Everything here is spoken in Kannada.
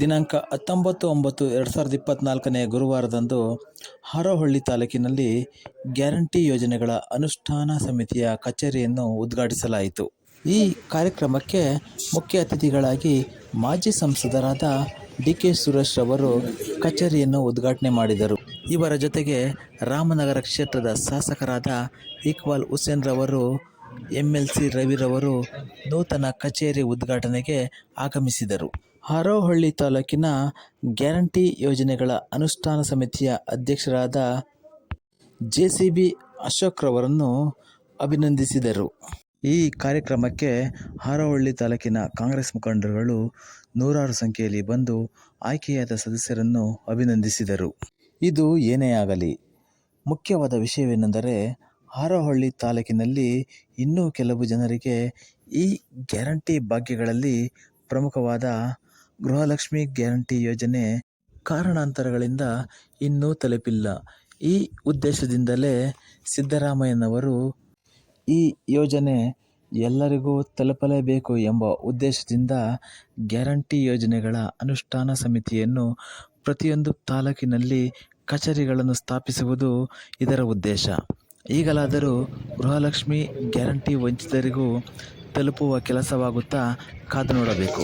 ದಿನಾಂಕ ಹತ್ತೊಂಬತ್ತು ಒಂಬತ್ತು ಎರಡು ಸಾವಿರದ ಇಪ್ಪತ್ತ್ನಾಲ್ಕನೇ ಗುರುವಾರದಂದು ಹಾರೋಹಳ್ಳಿ ತಾಲೂಕಿನಲ್ಲಿ ಗ್ಯಾರಂಟಿ ಯೋಜನೆಗಳ ಅನುಷ್ಠಾನ ಸಮಿತಿಯ ಕಚೇರಿಯನ್ನು ಉದ್ಘಾಟಿಸಲಾಯಿತು. ಈ ಕಾರ್ಯಕ್ರಮಕ್ಕೆ ಮುಖ್ಯ ಅತಿಥಿಗಳಾಗಿ ಮಾಜಿ ಸಂಸದರಾದ ಡಿ ಕೆ ಸುರೇಶ್ ಅವರು ಕಚೇರಿಯನ್ನು ಉದ್ಘಾಟನೆ ಮಾಡಿದರು. ಇವರ ಜೊತೆಗೆ ರಾಮನಗರ ಕ್ಷೇತ್ರದ ಶಾಸಕರಾದ ಇಕ್ಬಾಲ್ ಹುಸೇನ್ ರವರು ಎಂ ಎಲ್ ಸಿ ರವಿರವರು ನೂತನ ಕಚೇರಿ ಉದ್ಘಾಟನೆಗೆ ಆಗಮಿಸಿದರು. ಹರೋಹಳ್ಳಿ ತಾಲೂಕಿನ ಗ್ಯಾರಂಟಿ ಯೋಜನೆಗಳ ಅನುಷ್ಠಾನ ಸಮಿತಿಯ ಅಧ್ಯಕ್ಷರಾದ ಜೆ ಸಿ ಬಿ ಅಶೋಕ್ರವರನ್ನು ಅಭಿನಂದಿಸಿದರು. ಈ ಕಾರ್ಯಕ್ರಮಕ್ಕೆ ಹಾರೋಹಳ್ಳಿ ತಾಲೂಕಿನ ಕಾಂಗ್ರೆಸ್ ಮುಖಂಡರುಗಳು ನೂರಾರು ಸಂಖ್ಯೆಯಲ್ಲಿ ಬಂದು ಆಯ್ಕೆಯಾದ ಸದಸ್ಯರನ್ನು ಅಭಿನಂದಿಸಿದರು. ಇದು ಏನೇ ಆಗಲಿ, ಮುಖ್ಯವಾದ ವಿಷಯವೇನೆಂದರೆ ಹಾರೋಹಳ್ಳಿ ತಾಲೂಕಿನಲ್ಲಿ ಇನ್ನೂ ಕೆಲವು ಜನರಿಗೆ ಈ ಗ್ಯಾರಂಟಿ ಭಾಗ್ಯಗಳಲ್ಲಿ ಪ್ರಮುಖವಾದ ಗೃಹಲಕ್ಷ್ಮಿ ಗ್ಯಾರಂಟಿ ಯೋಜನೆ ಕಾರಣಾಂತರಗಳಿಂದ ಇನ್ನೂ ತಲುಪಿಲ್ಲ. ಈ ಉದ್ದೇಶದಿಂದಲೇ ಸಿದ್ದರಾಮಯ್ಯನವರು ಈ ಯೋಜನೆ ಎಲ್ಲರಿಗೂ ತಲುಪಲೇಬೇಕು ಎಂಬ ಉದ್ದೇಶದಿಂದ ಗ್ಯಾರಂಟಿ ಯೋಜನೆಗಳ ಅನುಷ್ಠಾನ ಸಮಿತಿಯನ್ನು ಪ್ರತಿಯೊಂದು ತಾಲೂಕಿನಲ್ಲಿ ಕಚೇರಿಗಳನ್ನು ಸ್ಥಾಪಿಸುವುದು ಇದರ ಉದ್ದೇಶ. ಈಗಲಾದರೂ ಗೃಹಲಕ್ಷ್ಮಿ ಗ್ಯಾರಂಟಿ ವಂಚಿತರಿಗೂ ತಲುಪುವ ಕೆಲಸವಾಗುತ್ತಾ ಕಾದು ನೋಡಬೇಕು.